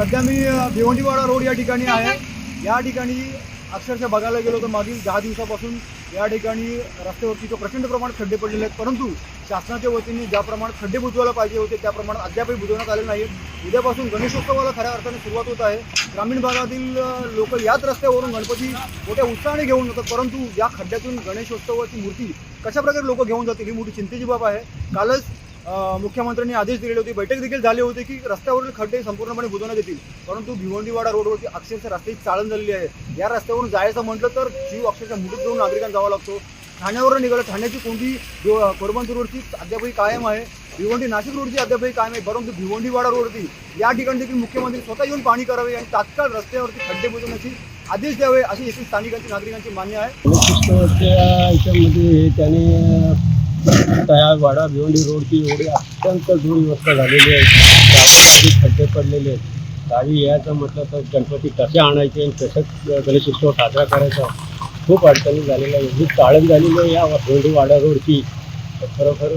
सध्या मी भिवंडीवाडा रोड या ठिकाणी आहे. या ठिकाणी अक्षरशः बघायला गेलो तर मागील दहा दिवसापासून या ठिकाणी रस्त्यावरती तो प्रचंड प्रमाणात खड्डे पडलेले आहेत. परंतु शासनाच्या वतीने ज्या प्रमाणात खड्डे बुजवायला पाहिजे होते त्या प्रमाणात अद्यापही बुजवण्यात आले नाहीत. उद्यापासून गणेशोत्सवाला खऱ्या अर्थाने सुरुवात होत आहे. ग्रामीण भागातील लोक याच रस्त्यावरून गणपती मोठ्या उत्साहाने घेऊन जातात परंतु या खड्ड्यातून गणेशोत्सवाची मूर्ती कशा प्रकारे लोक घेऊन जातील ही मोठी चिंतेची बाब आहे. कालच मुख्यमंत्र्यांनी आदेश दिलेले होते बैठक देखील झाली होती की रस्त्यावरील खड्डे संपूर्णपणे बुजवण्यात येतील. परंतु भिवंडीवाडा रोडवरती अक्षरशः रस्त्याची चाळण झालेली आहे. या रस्त्यावरून जायचं म्हटलं तर जीव अक्षरशः मुठीत घेऊन नागरिकांना जावा लागतो. ठाण्यावर निघालं ठाण्याची कोणती कोरबंद रोडची अद्यापही कायम आहे. भिवंडी नाशिक रोडची अद्यापही कायम आहे परंतु भिवंडीवाडा रोडवरती या ठिकाणी देखील मुख्यमंत्री स्वतः येऊन पाणी करावे आणि तात्काळ रस्त्यावरती खड्डे बुजवण्याची आदेश द्यावे अशी येथील स्थानिकांची नागरिकांची मान्य आहे. त्याने वाडा भिवंडी रोडची एवढी अत्यंत दुर्व्यवस्था झालेली आहे. गावामध्ये खड्डे पडलेले आहेत. गावी यायचं म्हटलं तर गणपती कसे आणायचे आणि कसं गणेशोत्सव साजरा करायचा? खूप अडचणी झालेल्या आहे एवढी काळण झालेली आहे या भिवंडी वाडा रोडची खरोखर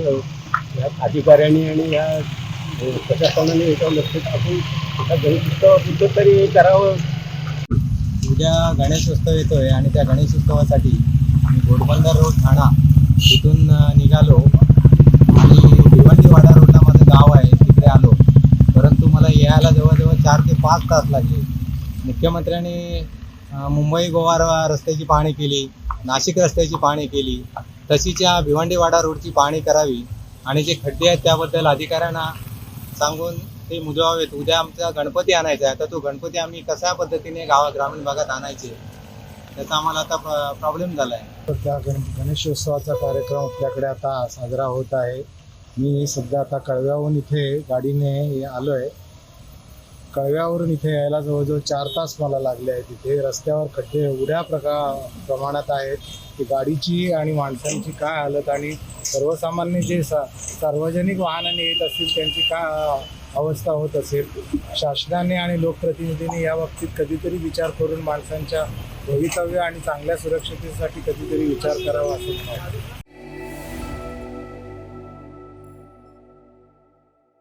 या अधिकाऱ्यांनी आणि या प्रशासनाने याच्यावर लक्ष टाकून हा गणेशोत्सवाबद्दल तरी करावं. उद्या गणेशोत्सव आहे आणि त्या गणेशोत्सवासाठी मी घोडबंदर रोड ठाणा तिथून अ, निघालो आणि भिवंडीवाडा रोडला माझं गाव आहे तिकडे आलो परंतु मला यायला जवळजवळ चार ते पाच तास लागले. मुख्यमंत्र्यांनी मुंबई गोवा रस्त्याची पाहणी केली नाशिक रस्त्याची पाहणी केली तशीच या भिवंडीवाडा रोडची पाहणी करावी आणि जे खड्डे आहेत त्याबद्दल अधिकाऱ्यांना सांगून ते मुजवावेत उद्या आमचा गणपती आणायचा आहे. तर तो गणपती आम्ही कशा पद्धतीने गावा ग्रामीण भागात आणायचे त्याचा आम्हाला आता प्रॉब्लेम झाला आहे तर त्या गण गणेशोत्सवाचा कार्यक्रम आपल्याकडे आता साजरा होत आहे. मी सध्या आता कळव्याहून इथे गाडीने आलो आहे कळव्यावरून इथे यायला जवळजवळ चार तास मला लागले आहेत इथे. रस्त्यावर खड्डे एवढ्या प्रका प्रमाणात आहेत की गाडीची आणि माणसांची काय हालत आणि सर्वसामान्य जे सा सार्वजनिक वाहनाने येत असतील त्यांची काय अवस्था होत असेल? शासनाने आणि लोकप्रतिनिधींनी या बाबतीत कधीतरी विचार करून माणसांच्या भवितव्य आणि चांगल्या सुरक्षतेसाठी कधीतरी विचार करावा असं